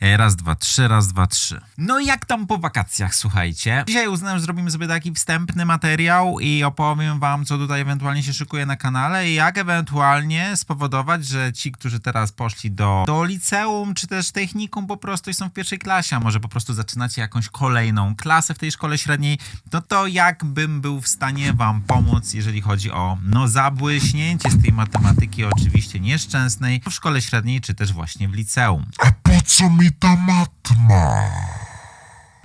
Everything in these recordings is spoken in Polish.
E, Raz, dwa, trzy, raz, dwa, trzy. No i jak tam po wakacjach, słuchajcie? Dzisiaj uznałem, że zrobimy sobie taki wstępny materiał i opowiem wam, co tutaj ewentualnie się szykuje na kanale i jak ewentualnie spowodować, że ci, którzy teraz poszli do, do liceum, czy też technikum po prostu i są w pierwszej klasie, a może po prostu zaczynacie jakąś kolejną klasę w tej szkole średniej, no to jak bym był w stanie wam pomóc, jeżeli chodzi o no zabłyśnięcie z tej matematyki oczywiście nieszczęsnej w szkole średniej, czy też właśnie w liceum. A po co mi ta matma?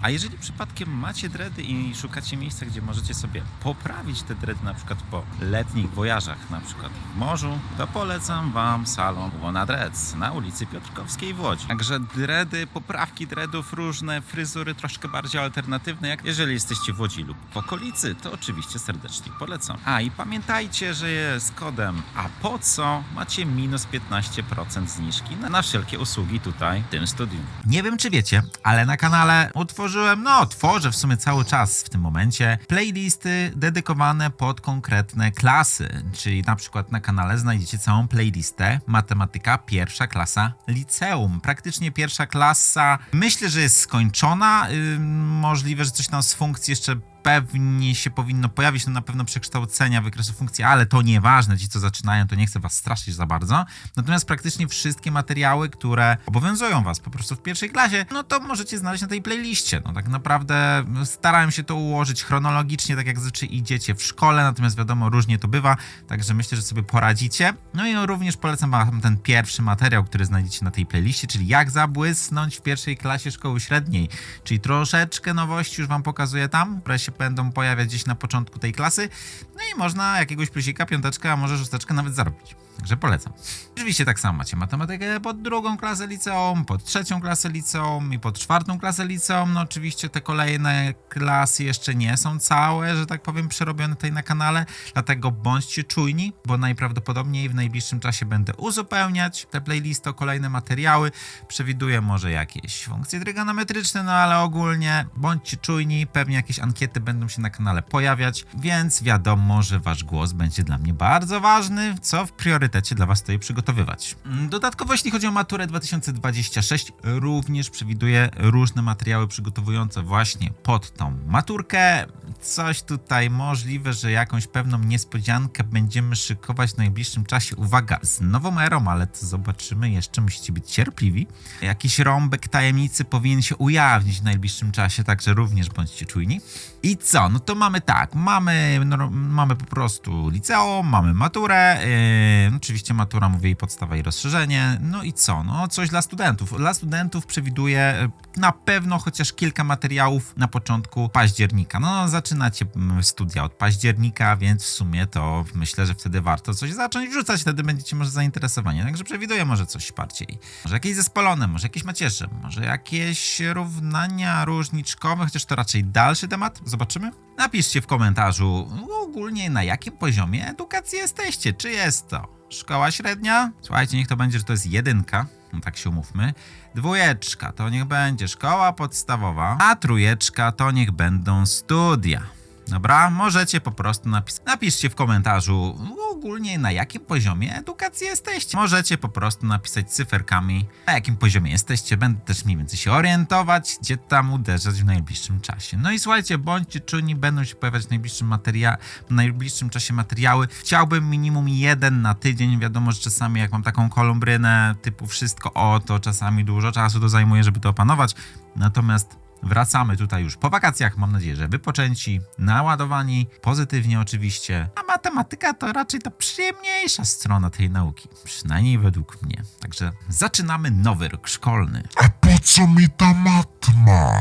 A jeżeli przypadkiem macie dredy i szukacie miejsca, gdzie możecie sobie poprawić te dredy, na przykład po letnich wojażach, na przykład w morzu, to polecam Wam salon Łona Dreads na ulicy Piotrkowskiej w Łodzi. Także dredy, poprawki dredów, różne fryzury troszkę bardziej alternatywne. Jak jeżeli jesteście w Łodzi lub w okolicy, to oczywiście serdecznie polecam. A i pamiętajcie, że z kodem A po co macie minus 15% zniżki na, na wszelkie usługi tutaj w tym studium. Nie wiem, czy wiecie, ale na kanale utworzyłem, no tworzę w sumie cały czas w tym momencie, playlisty dedykowane pod konkretne klasy. Czyli na przykład na kanale znajdziecie całą playlistę Matematyka pierwsza klasa liceum. Praktycznie pierwsza klasa, myślę, że jest skończona. Ym, możliwe, że coś tam z funkcji jeszcze pewnie się powinno pojawić, no na pewno przekształcenia wykresu funkcji, ale to nieważne, ci co zaczynają, to nie chcę was straszyć za bardzo. Natomiast praktycznie wszystkie materiały, które obowiązują was po prostu w pierwszej klasie, no to możecie znaleźć na tej playliście. No tak naprawdę starałem się to ułożyć chronologicznie, tak jak zazwyczaj idziecie w szkole, natomiast wiadomo, różnie to bywa, także myślę, że sobie poradzicie. No i również polecam wam ten pierwszy materiał, który znajdziecie na tej playliście, czyli jak zabłysnąć w pierwszej klasie szkoły średniej, czyli troszeczkę nowości już wam pokazuję tam, które się będą pojawiać gdzieś na początku tej klasy. No i można jakiegoś plusika, piąteczkę, a może szósteczkę nawet zarobić. Także polecam. Oczywiście tak samo macie matematykę pod drugą klasę liceum, pod trzecią klasę liceum i pod czwartą klasę liceum. No oczywiście te kolejne klasy jeszcze nie są całe, że tak powiem, przerobione tutaj na kanale, dlatego bądźcie czujni, bo najprawdopodobniej w najbliższym czasie będę uzupełniać te playlisty o kolejne materiały. Przewiduję może jakieś funkcje trygonometryczne, no ale ogólnie bądźcie czujni, pewnie jakieś ankiety będą się na kanale pojawiać, więc wiadomo, że wasz głos będzie dla mnie bardzo ważny, co w priorytecie dla was stoi przygotowywać. Mm, Dodatkowo, jeśli chodzi o maturę 2026, również przewiduję różne materiały przygotowujące właśnie pod tą maturkę. Coś tutaj możliwe, że jakąś pewną niespodziankę będziemy szykować w najbliższym czasie. Uwaga, z nową erą, ale to zobaczymy, jeszcze musicie być cierpliwi. Jakiś rąbek tajemnicy powinien się ujawnić w najbliższym czasie, także również bądźcie czujni. I co? No to mamy tak, mamy, no, mamy po prostu liceum, mamy maturę, yy, oczywiście matura, mówię, i podstawa i rozszerzenie, no i co? No coś dla studentów. Dla studentów przewiduję yy, na pewno chociaż kilka materiałów na początku października. No zaczynacie mm, studia od października, więc w sumie to myślę, że wtedy warto coś zacząć wrzucać, wtedy będziecie może zainteresowani. Także przewiduję może coś bardziej. Może jakieś zespolone, może jakieś macierze, może jakieś równania różniczkowe, chociaż to raczej dalszy temat. Zobaczymy. Napiszcie w komentarzu ogólnie na jakim poziomie edukacji jesteście. Czy jest to szkoła średnia? Słuchajcie, niech to będzie, że to jest jedynka. No tak się umówmy. Dwójeczka to niech będzie szkoła podstawowa, a trójeczka to niech będą studia. Dobra, możecie po prostu napis napiszcie w komentarzu ogólnie na jakim poziomie edukacji jesteście. Możecie po prostu napisać cyferkami na jakim poziomie jesteście. Będę też mniej więcej się orientować, gdzie tam uderzać w najbliższym czasie. No i słuchajcie, bądźcie czujni, będą się pojawiać w najbliższym, materia- w najbliższym czasie materiały. Chciałbym minimum jeden na tydzień. Wiadomo, że czasami jak mam taką kolumbrynę typu wszystko o, to czasami dużo czasu to zajmuje, żeby to opanować. Natomiast Wracamy tutaj już po wakacjach, mam nadzieję, że wypoczęci, naładowani, pozytywnie oczywiście. A matematyka to raczej ta przyjemniejsza strona tej nauki, przynajmniej według mnie. Także zaczynamy nowy rok szkolny. A po co mi ta matma?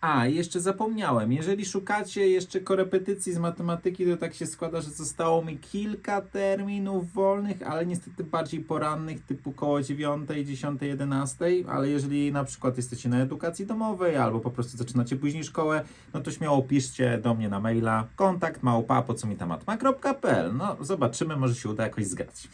A, jeszcze zapomniałem. Jeżeli szukacie jeszcze korepetycji z matematyki, to tak się składa, że zostało mi kilka terminów wolnych, ale niestety bardziej porannych, typu koło 9, 10, 11. Ale jeżeli na przykład jesteście na edukacji domowej albo po prostu zaczynacie później szkołę, no to śmiało piszcie do mnie na maila kontakt małpa po co mi. No, zobaczymy, może się uda jakoś zgrać.